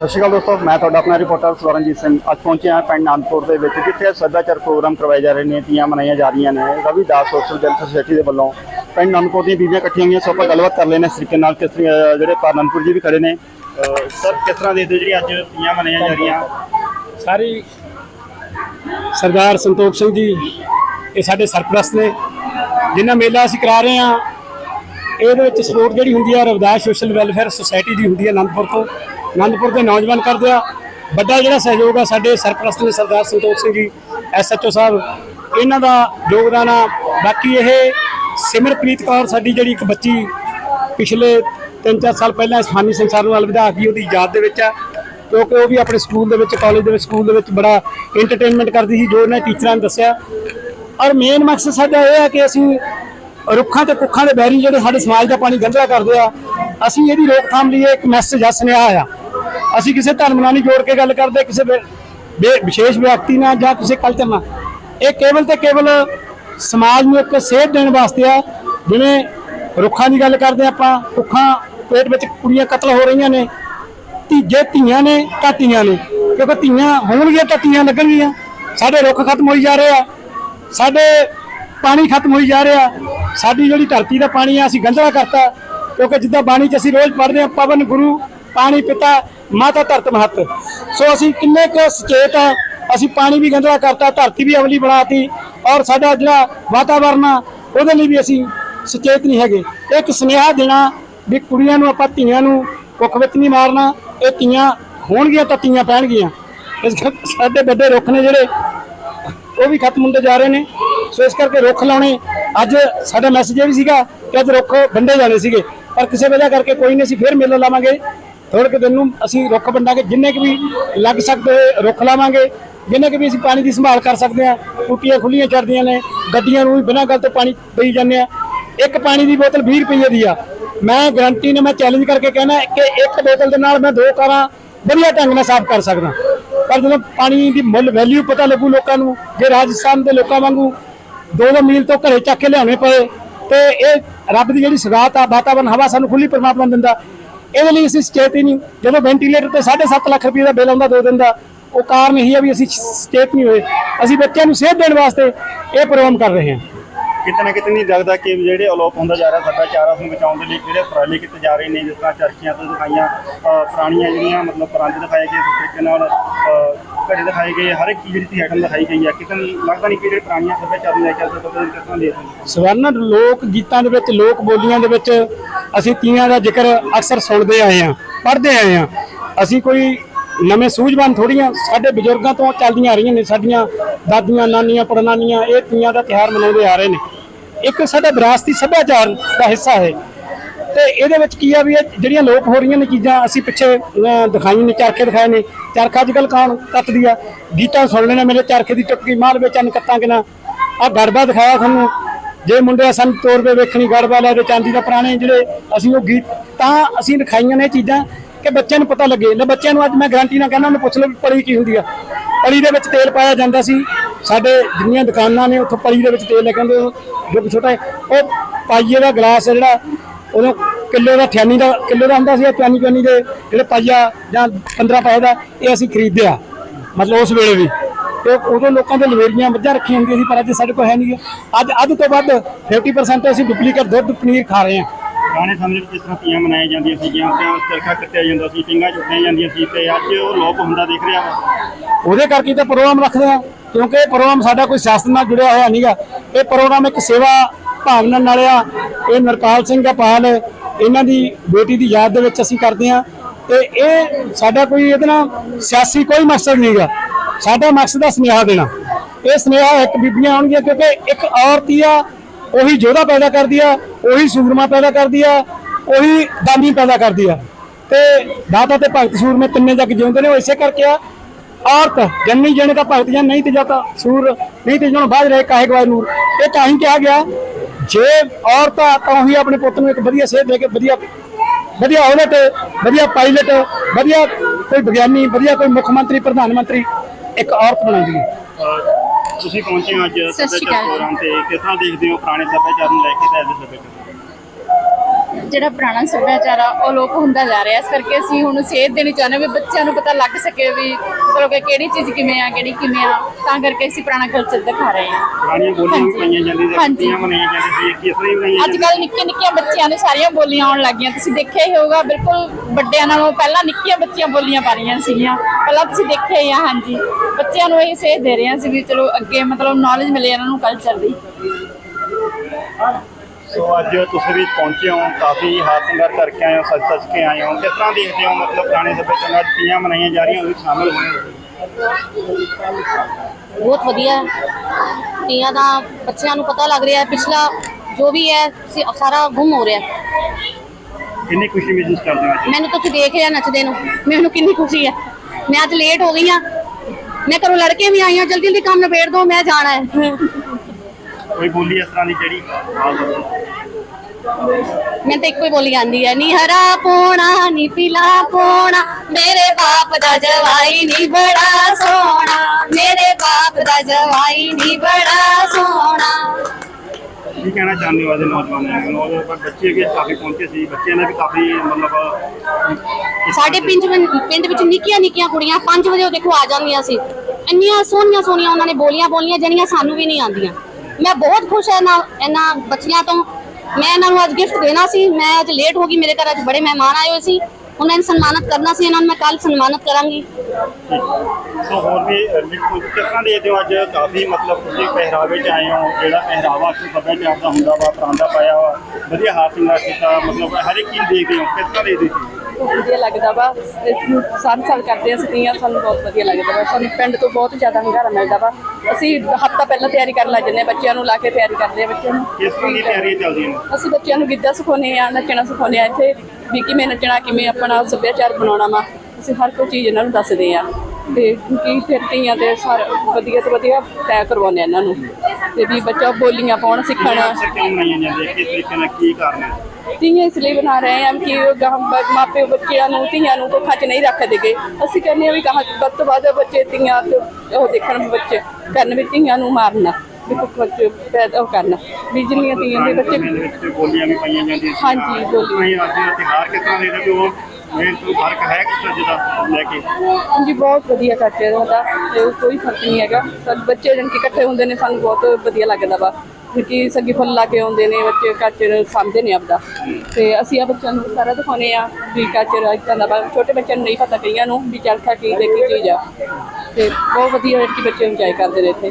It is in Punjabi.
ਸਤਿ ਸ਼੍ਰੀ ਅਕਾਲ ਦੋਸਤੋ, ਮੈਂ ਤੁਹਾਡਾ ਆਪਣਾ ਰਿਪੋਰਟਰ ਸਵਰਨਜੀਤ ਸਿੰਘ। ਅੱਜ ਪਹੁੰਚੇ ਹਾਂ ਪਿੰਡ ਨਾਨਕਪੁਰ ਦੇ ਵਿੱਚ, ਜਿੱਥੇ ਸੱਭਿਆਚਾਰ ਪ੍ਰੋਗਰਾਮ ਕਰਵਾਏ ਜਾ ਰਹੇ ਨੇ, ਤੀਆਂ ਮਨਾਈਆਂ ਜਾ ਰਹੀਆਂ ਨੇ। ਰਵਿਦਾਸ ਸੋਸ਼ਲ ਵੈਲਫੇਅਰ ਸੁਸਾਇਟੀ ਦੇ ਵੱਲੋਂ ਪਿੰਡ ਨਾਨਕਪੁਰ ਦੀਆਂ ਬੀਬੀਆਂ ਇਕੱਠੀਆਂ ਹੋਈਆਂ, ਸੋ ਆਪਾਂ ਗੱਲਬਾਤ ਕਰ ਲੈਣੇ ਇਸ ਤਰੀਕੇ ਨਾਲ ਕਿਸ ਤਰ੍ਹਾਂ ਜਿਹੜੇ ਪਾਰਨਪੁਰ ਜੀ ਵੀ ਖੜੇ ਨੇ ਸਰ, ਕਿਸ ਤਰ੍ਹਾਂ ਦੇ ਹੋ ਜਿਹੜੀ ਅੱਜ ਤੀਆਂ ਮਨਾਈਆਂ ਜਾ ਰਹੀਆਂ? ਸਾਰੀ ਸਰਦਾਰ ਸੰਤੋਖ ਸਿੰਘ ਜੀ, ਇਹ ਸਾਡੇ ਸਰਪ੍ਰਸਤ ਨੇ। ਜਿਨ੍ਹਾਂ ਮੇਲਾ ਅਸੀਂ ਕਰਾ ਰਹੇ ਹਾਂ, ਇਹਦੇ ਵਿੱਚ ਸਪੋਰਟ ਜਿਹੜੀ ਹੁੰਦੀ ਹੈ ਰਵਿਦਾਸ ਸੋਸ਼ਲ ਵੈਲਫੇਅਰ ਸੁਸਾਇਟੀ ਦੀ ਹੁੰਦੀ ਹੈ ਅਨੰਦਪੁਰ ਤੋਂ। ਆਨੰਦਪੁਰ ਦੇ ਨੌਜਵਾਨ ਕਰਦੇ ਆ। ਵੱਡਾ ਜਿਹੜਾ ਸਹਿਯੋਗ ਆ ਸਾਡੇ ਸਰਪ੍ਰਸਤ ਨੇ ਸਰਦਾਰ ਸੰਤੋਖ ਸਿੰਘ ਜੀ ਐਸਐਚਓ ਸਾਹਿਬ, ਇਹਨਾਂ ਦਾ ਯੋਗਦਾਨ ਆ। ਬਾਕੀ ਇਹ ਸਿਮਰਪ੍ਰੀਤ ਕੌਰ ਸਾਡੀ ਜਿਹੜੀ ਇੱਕ ਬੱਚੀ ਪਿਛਲੇ 3-4 ਸਾਲ ਪਹਿਲਾਂ ਇਸ ਸੰਸਾਰ ਨੂੰ ਅਲਵਿਦਾ ਕੀ ਉਹਦੀ ਯਾਦ ਦੇ ਵਿੱਚ ਆ। ਕਿਉਂਕਿ ਉਹ ਵੀ ਆਪਣੇ ਸਕੂਲ ਦੇ ਵਿੱਚ ਕਾਲਜ ਦੇ ਵਿੱਚ, ਸਕੂਲ ਦੇ ਵਿੱਚ ਬੜਾ ਐਂਟਰਟੇਨਮੈਂਟ ਕਰਦੀ ਸੀ, ਜੋ ਉਹਨੇ ਟੀਚਰਾਂ ਨੇ ਦੱਸਿਆ। ਔਰ ਮੇਨ ਮਕਸਦ ਸਾਡਾ ਇਹ ਹੈ ਕਿ ਅਸੀਂ ਰੁੱਖਾਂ ਤੇ ਕੁੱਖਾਂ ਦੇ ਬੈਰੀ ਜਿਹੜੇ ਸਾਡੇ ਸਮਾਜ ਦਾ ਪਾਣੀ ਗੰਦਲਾ ਕਰਦੇ ਆ, ਅਸੀਂ ਇਹਦੀ ਰੋਕਥਾਮ ਲਈ ਇੱਕ ਮੈਸੇਜ ਆ, ਸੁਨੇਹਾ ਆ। ਅਸੀਂ ਕਿਸੇ ਧਰਮ ਨਾਲ ਨਹੀਂ ਜੋੜ ਕੇ ਗੱਲ ਕਰਦੇ, ਕਿਸੇ ਵਿਸ਼ੇਸ਼ ਵਿਅਕਤੀ ਨਾਲ ਜਾਂ ਕਿਸੇ ਕਲਚਰ ਨਾਲ। ਇਹ ਕੇਵਲ ਤੇ ਕੇਵਲ ਸਮਾਜ ਨੂੰ ਇੱਕ ਸੇਧ ਦੇਣ ਵਾਸਤੇ ਆ। ਜਿਵੇਂ ਰੁੱਖਾਂ ਦੀ ਗੱਲ ਕਰਦੇ ਆਪਾਂ, ਰੁੱਖਾਂ ਪੇਟ ਵਿੱਚ ਕੁੜੀਆਂ ਕਤਲ ਹੋ ਰਹੀਆਂ ਨੇ, ਧੀ, ਜੇ ਧੀਆਂ ਨੇ ਤਾਂ ਧੀਆਂ ਨੇ, ਕਿਉਂਕਿ ਧੀਆਂ ਹੋਣਗੀਆਂ ਤਾਂ ਧੀਆਂ ਲੱਗਣਗੀਆਂ। ਸਾਡੇ ਰੁੱਖ ਖਤਮ ਹੋਈ ਜਾ ਰਹੇ ਆ, ਸਾਡੇ ਪਾਣੀ ਖਤਮ ਹੋਈ ਜਾ ਰਿਹਾ, ਸਾਡੀ ਜਿਹੜੀ ਧਰਤੀ ਦਾ ਪਾਣੀ ਆ, ਅਸੀਂ ਗੰਧਲਾ ਕਰਤਾ, ਕਿਉਂਕਿ ਜਿੱਦਾਂ ਬਾਣੀ 'ਚ ਅਸੀਂ ਰੋਜ਼ ਪੜ੍ਹਦੇ ਆ ਪਵਨ ਗੁਰੂ, ਪਾਣੀ ਪਿਤਾ ਮਾਤਾ ਧਰਤ ਮਹੱਤ। ਸੋ ਅਸੀਂ ਕਿੰਨੇ ਕੁ ਸੁਚੇਤ ਆ, ਅਸੀਂ ਪਾਣੀ ਵੀ ਗੰਧਲਾ ਕਰਤਾ, ਧਰਤੀ ਵੀ ਅਮਲੀ ਬਣਾਤੀ ਔਰ ਸਾਡਾ ਜਿਹੜਾ ਵਾਤਾਵਰਨ ਆ, ਉਹਦੇ ਲਈ ਵੀ ਅਸੀਂ ਸੁਚੇਤ ਨਹੀਂ ਹੈਗੇ। ਇੱਕ ਸੁਨੇਹਾ ਦੇਣਾ ਵੀ ਕੁੜੀਆਂ ਨੂੰ ਆਪਾਂ ਧੀਆਂ ਨੂੰ ਕੁੱਖ ਵਿੱਚ ਨਹੀਂ ਮਾਰਨਾ, ਇਹ ਧੀਆਂ ਹੋਣਗੀਆਂ ਤਾਂ ਧੀਆਂ ਪੈਣਗੀਆਂ। ਇਸ ਕਰਕੇ ਸਾਡੇ ਵੱਡੇ ਰੁੱਖ ਨੇ ਜਿਹੜੇ, ਉਹ ਵੀ ਖਤਮ ਹੁੰਦੇ ਜਾ ਰਹੇ ਨੇ। ਸੋ ਇਸ ਕਰਕੇ ਰੁੱਖ ਲਾਉਣੇ, ਅੱਜ ਸਾਡਾ ਮੈਸੇਜ ਇਹ ਵੀ ਸੀਗਾ ਕਿ ਅੱਜ ਰੁੱਖ ਵੰਡੇ ਜਾਣੇ ਸੀਗੇ। ਪਰ ਕਿਸੇ ਵਜ੍ਹਾ ਕਰਕੇ ਕੋਈ ਨਹੀਂ, ਅਸੀਂ ਫਿਰ ਮੇਲਾ ਲਾਵਾਂਗੇ। ਥੋੜੇ ਕਿ ਦਿਨ ਨੂੰ ਅਸੀਂ ਰੁੱਖ ਵੰਡਾਂਗੇ, ਜਿੰਨੇ ਕਿ ਵੀ ਲੱਗ ਸਕਦੇ ਹੋਏ ਰੁੱਖ ਲਾਵਾਂਗੇ, ਜਿੰਨੇ ਕਿ ਵੀ ਅਸੀਂ ਪਾਣੀ ਦੀ ਸੰਭਾਲ ਕਰ ਸਕਦੇ ਹਾਂ, ਟੂਟੀਆਂ ਖੁੱਲੀਆਂ ਚੜਦੀਆਂ ਨੇ, ਗੱਡੀਆਂ ਨੂੰ ਵੀ ਬਿਨਾਂ ਗੱਲ ਤੋਂ ਪਾਣੀ ਦੇਈ ਜਾਂਦੇ ਆ ਇੱਕ ਪਾਣੀ ਦੀ ਬੋਤਲ 20 ਰੁਪਏ ਦੀ ਆ। ਮੈਂ ਗਰੰਟੀ ਨੇ ਮੈਂ ਚੈਲੰਜ ਕਰਕੇ ਕਹਿਣਾ ਕਿ ਇੱਕ ਬੋਤਲ ਦੇ ਨਾਲ ਮੈਂ ਦੋ ਕਾਰਾਂ ਵਧੀਆ ਢੰਗ ਨਾਲ ਸਾਫ਼ ਕਰ ਸਕਦਾ। ਪਰ ਜਦੋਂ ਪਾਣੀ ਦੀ ਮੁੱਲ ਵੈਲਿਊ ਪਤਾ ਲੱਗੂ ਲੋਕਾਂ ਨੂੰ, ਜੇ ਰਾਜਸਥਾਨ ਦੇ ਲੋਕਾਂ ਵਾਂਗੂ ਦੋ ਦੋ ਮੀਲ ਤੋਂ ਘਰੇ ਚੱਕ ਕੇ ਲਿਆਉਣੇ ਪਏ, ਤੇ ਇਹ ਰੱਬ ਦੀ ਜਿਹੜੀ ਸਗਾਤ ਆ, ਵਾਤਾਵਰਨ, ਹਵਾ ਸਾਨੂੰ ਖੁੱਲੀ ਪਰਮਾਤਮਾ ਦਿੰਦਾ। ਇਹਦੇ ਲਈ ਅਸੀਂ ਸਚੇਤ ਹੀ ਨਹੀਂ, ਜਦੋਂ ਵੈਂਟੀਲੇਟਰ ਤੇ 7.5 ਲੱਖ ਰੁਪਏ ਦਾ ਬਿੱਲ ਆਉਂਦਾ, ਦੋ ਦਿਨ ਦਾ, ਉਹ ਕਾਰਨ ਇਹੀ ਆ ਵੀ ਅਸੀਂ ਸਚੇਤ ਨਹੀਂ ਹੋਏ। ਅਸੀਂ ਬੱਚਿਆਂ ਨੂੰ ਸੇਧ ਦੇਣ ਵਾਸਤੇ ਇਹ ਪ੍ਰੋਗਰਾਮ ਕਰ ਰਹੇ ਹਾਂ। ਕਿਤੇ ਨਾ ਕਿਤੇ ਨਹੀਂ ਲੱਗਦਾ ਕਿ ਜਿਹੜੇ ਅਲੋਪ ਹੁੰਦਾ ਜਾ ਰਿਹਾ ਸੱਭਿਆਚਾਰ ਨੂੰ ਬਚਾਉਣ ਦੇ ਲਈ ਜਿਹੜੇ ਉਪਰਾਲੇ ਕੀਤੇ ਜਾ ਰਹੇ ਨੇ, ਜਿਸ ਤਰ੍ਹਾਂ ਚਰਖੀਆਂ ਤੋਂ ਦਿਖਾਈਆਂ ਪੁਰਾਣੀਆਂ ਜਿਹੜੀਆਂ ਮਤਲਬ ਪਰਾਂਦੇ ਦਿਖਾਏ ਗਏ ਇਸ ਤਰੀਕੇ ਨਾਲ ਘੜੇ ਦਿਖਾਏ ਗਏ, ਹਰ ਇੱਕ ਚੀਜ਼ ਦੀ ਤੀ ਆਈਟਮ ਦਿਖਾਈ ਗਈ ਹੈ। ਕਿਤੇ ਨਹੀਂ- ਲੱਗਦਾ ਨਹੀਂ ਕਿ ਜਿਹੜੇ ਪੁਰਾਣੀਆਂ ਸੱਭਿਆਚਾਰ ਨੂੰ ਲੈ ਕੇ ਅੱਜ ਕੱਲ੍ਹ ਕਿਸ ਤਰ੍ਹਾਂ ਦੇ ਸਵਰਨ ਲੋਕ ਗੀਤਾਂ ਦੇ ਵਿੱਚ, ਲੋਕ ਬੋਲੀਆਂ ਦੇ ਵਿੱਚ ਅਸੀਂ ਤੀਆਂ ਦਾ ਜ਼ਿਕਰ ਅਕਸਰ ਸੁਣਦੇ ਆਏ ਹਾਂ, ਪੜ੍ਹਦੇ ਆਏ ਹਾਂ। ਅਸੀਂ ਕੋਈ ਨਵੇਂ ਸੂਝਵਾਨ ਥੋੜੀਆਂ ਸਾਡੇ ਬਜ਼ੁਰਗਾਂ ਤੋਂ ਚੱਲਦੀਆਂ ਆ ਰਹੀਆਂ ਨੇ, ਸਾਡੀਆਂ ਦਾਦੀਆਂ, ਨਾਨੀਆਂ ਪੜਨਾਨੀਆਂ ਇਹ ਤੀਆਂ ਦਾ ਤਿਉਹਾਰ ਮਨਾਉਂਦੇ ਆ ਰਹੇ ਨੇ। ਇੱਕ ਸਾਡਾ ਵਿਰਾਸਤੀ ਸੱਭਿਆਚਾਰ ਦਾ ਹਿੱਸਾ ਹੈ। ਤੇ ਇਹਦੇ ਵਿੱਚ ਕੀ ਆ ਵੀ ਇਹ ਜਿਹੜੀਆਂ ਲੋਪ ਹੋ ਰਹੀਆਂ ਨੇ ਚੀਜ਼ਾਂ, ਅਸੀਂ ਪਿੱਛੇ ਦਿਖਾਈਆਂ ਨੇ ਚਰਖੇ ਦਿਖਾਏ ਨੇ। ਚਰਖਾ ਅੱਜ ਕੱਲ੍ਹ ਕੌਣ ਕੱਤਦੀ ਆ? ਗੀਤਾਂ ਸੁਣ ਲੈਣਾ ਮੇਰੇ ਚਰਖੇ ਦੀ ਟੁੱਕੀ ਮਾਲ ਵਿੱਚ ਅੰਨ ਕੱਤਾਂ ਕਿਨਾ। ਆ ਗੜਬਾ ਦਿਖਾਇਆ ਤੁਹਾਨੂੰ। ਜੇ ਮੁੰਡੇ ਸਾਨੂੰ ਤੋਰ ਕੇ ਵੇਖਣੀ, ਗੜਬਾ ਲੈ ਤੇ ਚਾਂਦੀ ਦਾ ਪੁਰਾਣੇ ਜਿਹੜੇ ਅਸੀਂ ਉਹ ਗੀਤ, ਤਾਂ ਅਸੀਂ ਦਿਖਾਈਆਂ ਨੇ ਇਹ ਚੀਜ਼ਾਂ ਕਿ ਬੱਚਿਆਂ ਨੂੰ ਪਤਾ ਲੱਗੇ। ਲੈ ਬੱਚਿਆਂ ਨੂੰ ਅੱਜ ਮੈਂ ਗਾਰੰਟੀ ਨਾਲ ਕਹਿੰਦਾ, ਉਹਨੂੰ ਪੁੱਛ ਲਓ ਵੀ ਪਲੀ ਕੀ ਹੁੰਦੀ ਆ। ਪਲੀ ਦੇ ਵਿੱਚ ਤੇਲ ਪਾਇਆ ਜਾਂਦਾ ਸੀ। ਸਾਡੇ ਜਿੰਨੀਆਂ ਦੁਕਾਨਾਂ ਨੇ ਉੱਥੋਂ ਪਲੀ ਦੇ ਵਿੱਚ ਤੇਲ ਲੈ ਕੇ ਆਉਂਦੇ ਉਹ ਜੋ ਕਿ ਛੋਟਾ ਹੈ, ਉਹ ਪਾਈਏ ਦਾ ਗਲਾਸ ਹੈ ਜਿਹੜਾ ਉਦੋਂ ਕਿਲੋ ਦਾ ਠਿਆਨੀ ਦਾ ਕਿਲੋ ਦਾ ਹੁੰਦਾ ਸੀ ਇਹ ਪਿਆਨੀ ਪਿਆਨੀ ਦੇ ਜਿਹੜੇ ਪਾਈਆ ਜਾਂ 15 ਪੈਸੇ ਦਾ ਇਹ ਅਸੀਂ ਖਰੀਦਿਆ ਮਤਲਬ ਉਸ ਵੇਲੇ ਵੀ। ਤੇ ਉਦੋਂ ਲੋਕਾਂ ਦੇ ਲਵੇਰੀਆਂ ਮੱਝਾਂ ਰੱਖੀਆਂ ਹੁੰਦੀਆਂ ਸੀ ਪਰ ਅੱਜ ਸਾਡੇ ਕੋਲ ਹੈ ਨਹੀਂ ਅੱਜ ਅੱਧ ਤੋਂ ਵੱਧ 50% ਅਸੀਂ ਡੁਪਲੀਕੇਟ ਦੁੱਧ ਪਨੀਰ ਖਾ ਰਹੇ ਹਾਂ। ਪੁਰਾਣੇ ਸਮੇਂ ਵਿੱਚ ਜਿਸ ਤਰ੍ਹਾਂ ਤੀਆਂ ਮਨਾਈਆਂ ਜਾਂਦੀਆਂ ਸੀਗੀਆਂ ਤੇ ਚਰਖਾ ਕੱਟਿਆ ਜਾਂਦਾ ਸੀ ਪਿੰਗਾ ਚੁੱਕੀਆਂ ਜਾਂਦੀਆਂ ਸੀ ਤੇ ਅੱਜ ਉਹ ਲੋਪ ਹੁੰਦਾ ਦਿਖ ਰਿਹਾ ਵਾ। ਉਹਦੇ ਕਰਕੇ ਤਾਂ ਪ੍ਰੋਗਰਾਮ ਰੱਖਦੇ ਆ, ਕਿਉਂਕਿ ਇਹ ਪ੍ਰੋਗਰਾਮ ਸਾਡਾ ਕੋਈ ਸਿਆਸਤ ਨਾਲ ਜੁੜਿਆ ਹੋਇਆ ਨਹੀਂਗਾ ਇਹ ਪ੍ਰੋਗਰਾਮ ਇੱਕ ਸੇਵਾ ਭਾਵਨਾ ਨਾਲ ਆ। ਇਹ ਨਰਪਾਲ ਸਿੰਘ ਦਾ ਪਾਲ ਇਹਨਾਂ ਦੀ ਬੇਟੀ ਦੀ ਯਾਦ ਦੇ ਵਿੱਚ ਅਸੀਂ ਕਰਦੇ ਆ। ਤੇ ਇਹ ਸਾਡਾ ਕੋਈ ਇਹਦੇ ਨਾਲ ਸਿਆਸੀ ਕੋਈ ਮਕਸਦ ਨਹੀਂਗਾ ਸਾਡਾ ਮਕਸਦ ਆ ਸੁਨੇਹਾ ਦੇਣਾ। ਇਹ ਸੁਨੇਹਾ ਇੱਕ ਬੀਬੀਆਂ ਆਉਣਗੀਆਂ ਕਿਉਂਕਿ ਇੱਕ ਔਰਤ ਹੀ ਆ ਉਹੀ ਯੋਧਾ ਪੈਦਾ ਕਰਦੀ ਆ, ਉਹੀ ਸੂਰਮਾ ਪੈਦਾ ਕਰਦੀ ਆ, ਉਹੀ ਦਾਨੀ ਪੈਦਾ ਕਰਦੀ ਆ। ਤੇ ਦਾਤਾ ਤੇ ਭਗਤ ਸੂਰਮੇ ਤਿੰਨੇ ਜੱਗ ਜਿਉਂਦੇ ਨੇ, ਉਹ ਇਸੇ ਕਰਕੇ ਆ। ਔਰਤ ਜੰਨੀ ਜਣੇ ਤਾਂ ਭਗਤ ਜਨ ਨਹੀਂ ਤੇ ਜਾਤਾ ਸੂਰ, ਨਹੀਂ ਤੇ ਜਣ ਬਾਜ ਰਹੇ ਕਾਹੇ ਗਵਾਏ ਨੂਰ। ਇਹ ਤਾਂ ਹੀ ਕਿਹਾ ਗਿਆ, ਜੇ ਔਰਤ ਆ ਤਾਂ ਹੀ ਆਪਣੇ ਪੁੱਤ ਨੂੰ ਇੱਕ ਵਧੀਆ ਸੇਧ ਦੇ ਕੇ ਵਧੀਆ ਵਧੀਆ ਔਲਟ, ਵਧੀਆ ਪਾਇਲਟ, ਵਧੀਆ ਕੋਈ ਵਿਗਿਆਨੀ, ਵਧੀਆ ਕੋਈ ਮੁੱਖ ਮੰਤਰੀ, ਪ੍ਰਧਾਨ ਮੰਤਰੀ ਇੱਕ ਔਰਤ ਬਣਾਉਂਦੀ ਹੈ। ਤੁਸੀਂ ਪਹੁੰਚੇ ਹੋ ਅੱਜ ਸਤਿ ਸ਼੍ਰੀ ਸੱਭਿਆਚਾਰ ਅਕਾਲ। ਪ੍ਰੋਗਰਾਮ ਤੇ ਕਿਸ ਤਰ੍ਹਾਂ ਦੇਖਦੇ ਹੋ ਪੁਰਾਣੇ ਸੱਭਿਆਚਾਰ ਨੂੰ ਲੈ ਕੇ ਤੇ ਅੱਜ ਦੇ ਸੱਭਿਆਚਾਰ ਜਿਹੜਾ ਪੁਰਾਣਾ ਸੱਭਿਆਚਾਰ ਆ ਉਹ ਲੋਪ ਹੁੰਦਾ ਜਾ ਰਿਹਾ ਇਸ ਕਰਕੇ ਅਸੀਂ ਹੁਣ ਸੇਧ ਦੇਣੀ ਚਾਹੁੰਦੇ ਵੀ ਬੱਚਿਆਂ ਨੂੰ ਪਤਾ ਲੱਗ ਸਕੇ ਵੀ ਮਤਲਬ ਕਿ ਕਿਹੜੀ ਚੀਜ਼ ਕਿਵੇਂ ਆ ਕਿਹੜੀ ਕਿਵੇਂ ਆ ਤਾਂ ਕਰਕੇ ਅਸੀਂ ਪੁਰਾਣਾ ਕਲਚਰ ਦਿਖਾ ਰਹੇ ਹਾਂ। ਪੁਰਾਣੀਆਂ ਬੋਲੀਆਂ ਵੀ ਹਾਂਜੀ। ਪਾਈਆਂ ਜਾਂਦੀਆਂ ਸੀ ਹਾਂਜੀ। ਕਿੱਤੀਆਂ ਮਨਾਈਆਂ ਜਾਂਦੀਆਂ ਸੀ ਕਿਸ ਤਰ੍ਹਾਂ ਹੀ ਮਨਾਈਆਂ ਅੱਜ ਕੱਲ ਨਿੱਕੇ ਨਿੱਕੇ ਬੱਚਿਆਂ ਨੂੰ ਸਾਰੀਆਂ ਬੋਲੀਆਂ ਆਉਣ ਲੱਗ ਗਈਆਂ ਤੁਸੀਂ ਦੇਖਿਆ ਹੀ ਹੋਊਗਾ ਬਿਲਕੁਲ ਵੱਡਿਆਂ ਨਾਲੋਂ ਪਹਿਲਾਂ ਨਿੱਕੀਆਂ ਬੱਚੀਆਂ ਬੋਲੀਆਂ ਪਾ ਰਹੀਆਂ ਸੀਗੀਆਂ। ਪਹਿਲਾਂ ਤੁਸੀਂ ਦੇਖਿਆ ਹੀ ਆ ਹਾਂਜੀ। ਬੱਚਿਆਂ ਨੂੰ ਇਹ ਸੇਧ ਦੇ ਰਹੇ ਹਾਂ ਸੀ ਵੀ ਚਲੋ ਅੱਗੇ ਮਤਲਬ ਨੌਲੇਜ ਮਿਲੇ ਇਹਨਾਂ ਨੂੰ ਕਲਚਰ ਦੀ। ਸੋ ਅੱਜ ਤੁਸੀਂ ਵੀ ਪਹੁੰਚੇ ਹੋ ਕਾਫੀ ਹਾਰ ਸ਼ਿੰਗਾਰ ਕਰਕੇ ਆਏ ਹੋ ਸੱਜ ਸੱਜ ਕੇ ਆਏ ਹੋ। ਕਿਸ ਤਰ੍ਹਾਂ ਦੇਖਦੇ ਹੋ? ਮਤਲਬ ਪੁਰਾਣੇ ਸੱਭਿਆਚਾਰ ਨਾਲ ਤੀਆਂ ਮਨਾਈਆਂ ਜਾ ਰਹੀਆਂ ਉਹਦੇ ਵਿੱਚ ਸ਼ਾਮਲ ਹੋਏ ਹੋ ਬਹੁਤ ਵਧੀਆ। ਹੈ। ਤੀਆਂ ਦਾ ਬੱਚਿਆਂ ਨੂੰ ਪਤਾ ਲੱਗ ਰਿਹਾ ਹੈ ਪਿਛਲਾ ਜੋ ਵੀ ਹੈ ਸ- ਸਾਰਾ ਗੁੰਮ ਹੋ ਰਿਹਾ। ਹੈ। ਕਿੰਨੀ ਖੁਸ਼ੀ ਮਹਿਸੂਸ ਕਰਦੇ ਹੋ ਅੱਜ ਮੈਨੂੰ ਤੁਸੀਂ ਦੇਖ ਰਿਹਾ ਨੱਚਦੇ ਨੂੰ। ਮੈਨੂੰ ਕਿੰਨੀ ਖੁਸ਼ੀ ਹੈ। ਮੈਂ ਅੱਜ ਲੇਟ ਹੋ ਗਈ ਹਾਂ। ਮੈਂ ਘਰੋਂ ਲੜਕੇ ਵੀ ਆਈ ਹਾਂ ਜਲਦੀ ਜਲਦੀ ਕੰਮ ਨਿਬੇੜ ਦੋ ਮੈਂ ਜਾਣਾ ਹੈ। ਕੋਈ ਬੋਲੀ ਇਸ ਤਰ੍ਹਾਂ ਦੀ ਜਿਹੜੀ। ਮੈਂ ਤਾਂ ਇੱਕੋ ਹੀ ਬੋਲੀ ਆਂਦੀ ਹੈ ਨੀ ਹਰਾ ਪੋਣਾ ਨੀ ਪੀਲਾ ਪੋਣਾ ਮੇਰੇ ਬਾਪ ਦਾ ਜਵਾਈ ਨੀ ਬੜਾ ਸੋਹਣਾ ਮੇਰੇ ਬਾਪ ਦਾ ਜਵਾਈ ਨੀ ਬੜਾ ਸੋਹਣਾ। ਕੀ ਕਹਿਣਾ ਚਾਹੁੰਦੇ ਹੋ ਅੱਜ ਨੌਜਵਾਨਾਂ ਨੂੰ? ਪਰ ਬੱਚੇ ਵੀ ਕਾਫੀ ਪਹੁੰਚੇ ਸੀ ਬੱਚਿਆਂ ਨੇ ਵੀ ਕਾਫੀ ਮਤਲਬ ਸਾਡੇ ਪਿੰਡ ਵਿੱਚ ਪਿੰਡ ਵਿੱਚ ਨਿੱਕੀਆਂ ਨਿੱਕੀਆਂ ਕੁੜੀਆਂ 5 ਵਜੇ ਉਹ ਦੇਖੋ ਆ ਜਾਂਦੀਆਂ ਸੀ। ਇੰਨੀਆਂ ਸੋਹਣੀਆਂ ਸੋਹਣੀਆਂ ਉਹਨਾਂ ਨੇ ਬੋਲੀਆਂ ਬੋਲੀਆਂ ਜਿਹੜੀਆਂ ਸਾਨੂੰ ਵੀ ਨਹੀਂ ਆਉਂਦੀਆਂ। ਮੈਂ ਬਹੁਤ ਖੁਸ਼ ਹਾਂ ਇਹਨਾਂ ਇਹਨਾਂ ਬੱਚੀਆਂ ਤੋਂ। ਮੈਂ ਇਹਨਾਂ ਨੂੰ ਅੱਜ ਗਿਫਟ ਦੇਣਾ ਸੀ। ਮੈਂ ਅੱਜ ਲੇਟ ਹੋ ਗਈ। ਮੇਰੇ ਘਰ ਅੱਜ ਬੜੇ ਮਹਿਮਾਨ ਆਏ ਹੋਏ ਸੀ। ਉਹਨਾਂ ਨੂੰ ਸਨਮਾਨਿਤ ਕਰਨਾ ਸੀ। ਇਹਨਾਂ ਨੂੰ ਮੈਂ ਕੱਲ ਸਨਮਾਨਿਤ ਕਰਾਂਗੀ। ਸੋ ਹੋਰ ਵੀ ਅਹ, ਬਿਲਕੁਲ ਕਿਸ ਤਰ੍ਹਾਂ ਦੇਖਦੇ ਹੋ ਅੱਜ? ਕਾਫੀ ਮਤਲਬ ਤੁਸੀਂ ਪਹਿਰਾਵੇ 'ਚ ਆਏ ਹੋ। ਜਿਹੜਾ ਪਹਿਰਾਵਾ ਕਿ ਸੱਭਿਆਚਾਰ ਦਾ ਹੁੰਦਾ ਵਾ ਪਰਾਂਦਾ ਪਾਇਆ ਵਾ। ਵਧੀਆ ਹਾਰ ਸ਼ਿੰਗਾਰ ਕੀਤਾ। ਮਤਲਬ ਹਰ ਇੱਕ ਚੀਜ਼ ਦੇਖਦੇ ਹੋ। ਕਿਸ ਤਰ੍ਹਾਂ ਦੇਖਦੇ ਹੋ ਬਹੁਤ ਵਧੀਆ ਲੱਗਦਾ ਵਾ। ਇਸ ਨੂੰ ਸਾਲ ਸਾਲ ਕਰਦੇ ਹਾਂ ਸਕੀਆਂ ਸਾਨੂੰ ਬਹੁਤ ਵਧੀਆ ਲੱਗਦਾ ਵਾ। ਸਾਨੂੰ ਪਿੰਡ ਤੋਂ ਬਹੁਤ ਜ਼ਿਆਦਾ ਹੰਗਾਰਾ ਮਿਲਦਾ ਵਾ। ਅਸੀਂ ਹਫਤਾ ਪਹਿਲਾਂ ਤਿਆਰੀ ਕਰਨ ਲੱਗ ਜੰਨੇ ਬੱਚਿਆਂ ਨੂੰ ਲਾ ਕੇ ਤਿਆਰੀ ਕਰਦੇ ਆ ਬੱਚਿਆਂ ਨੂੰ। ਕਿਸ ਤਰ੍ਹਾਂ ਦੀ ਤਿਆਰੀਆਂ ਚੱਲਦੀਆਂ ਨੇ ਅਸੀਂ ਬੱਚਿਆਂ ਨੂੰ ਗਿੱਧਾ ਸਿਖਾਉਂਦੇ ਆ ਨੱਚਣਾ ਸਿਖਾਉਂਦੇ ਆ। ਇੱਥੇ ਵੀ ਕਿਵੇਂ ਨੱਚਣਾ ਕਿਵੇਂ ਆਪਣਾ ਸੱਭਿਆਚਾਰ ਬਣਾਉਣਾ ਵਾ। ਅਸੀਂ ਹਰ ਕੋਈ ਚੀਜ਼ ਇਹਨਾਂ ਨੂੰ ਦੱਸਦੇ ਆ। ਤੇ ਕੀ ਫਿਰ ਧੀਆਂ ਤੇ ਸਾਰਾ ਵਧੀਆ ਤੋਂ ਵਧੀਆ ਤੈਅ ਕਰਵਾਉਂਦੇ ਆ ਇਹਨਾਂ ਨੂੰ। ਤੇ ਵੀ ਬੱਚਾ ਬੋਲੀਆਂ ਪਾਉਣ ਸਿੱਖਣ। ਕਿਸ ਤਰੀਕੇ ਨਾਲ ਕੀ ਕਾਰਨ ਹੈ? ਧੀਆਂ ਇਸ ਲਈ ਬਣਾ ਰਹੇ ਆ ਕਿ ਉਹ ਗਾਂ ਮਾਪੇ ਬੱਚਿਆਂ ਨੂੰ ਧੀਆਂ ਨੂੰ ਕੋਖਾਂ 'ਚ ਨਹੀਂ ਰੱਖਦੇਗੇ ਅਸੀਂ ਕਹਿੰਦੇ ਆ ਵੀ ਗਾਂ ਵੱਧ ਤੋਂ ਵੱਧ ਬੱਚੇ ਧੀਆਂ ਤੇ ਉਹ ਦੇਖਣ ਬੱਚੇ ਕਰਨ ਵੀ ਧੀਆਂ ਨੂੰ ਮਾਰਨਾ ਵੀ ਕੋਖਾਂ 'ਚ ਪੈਦਾ ਉਹ ਕਰਨਾ। ਵੀ ਜਿੰਨੀਆਂ ਧੀਆਂ ਦੇ ਬੱਚੇ ਦੇ ਬੋਲੀਆਂ ਵੀ ਪਾਈਆਂ ਜਾਂਦੀਆਂ ਹਾਂਜੀ, ਬੋਲੀਆਂ। ਦਾ ਤਿਉਹਾਰ ਕਿਸ ਤਰ੍ਹਾਂ ਦੇਖਦੇ ਹੋ? ਇਹ ਕੋਈ ਫ਼ਰਕ ਹੈ ਕਿਸ ਜਿਹਦਾ ਲੈ ਕੇ? ਹਾਂਜੀ, ਬਹੁਤ ਵਧੀਆ ਕਰਦੇ ਉਹਦਾ, ਤੇ ਕੋਈ ਫ਼ਰਕ ਨਹੀਂ ਹੈਗਾ। ਸਭ ਬੱਚੇ ਜਨ ਕੇ ਇਕੱਠੇ ਹੁੰਦੇ ਨੇ, ਸਾਨੂੰ ਬਹੁਤ ਵਧੀਆ ਲੱਗਦਾ ਵਾ। ਕਿਉਂਕਿ ਸੱਗੀ ਫੁੱਲ ਲਾ ਕੇ ਆਉਂਦੇ ਨੇ, ਬੱਚੇ ਕਲਚਰ ਸਮਝਦੇ ਨੇ ਆਪਦਾ। ਤੇ ਅਸੀਂ ਆ ਬੱਚਿਆਂ ਨੂੰ ਸਾਰਾ ਦਿਖਾਉਂਦੇ ਆ ਵੀ ਕਲਚਰ ਇਦਾਂ ਦਾ ਵਾ। ਛੋਟੇ ਬੱਚਿਆਂ ਨੂੰ ਨਹੀਂ ਪਤਾ ਕਈਆਂ ਨੂੰ ਵੀ ਚਰਖਾ ਕੀ ਤੇ ਕੀ ਚੀਜ਼ ਆ। ਤੇ ਬਹੁਤ ਵਧੀਆ ਕਿ ਬੱਚੇ ਇੰਜੋਏ ਕਰਦੇ ਨੇ ਇੱਥੇ।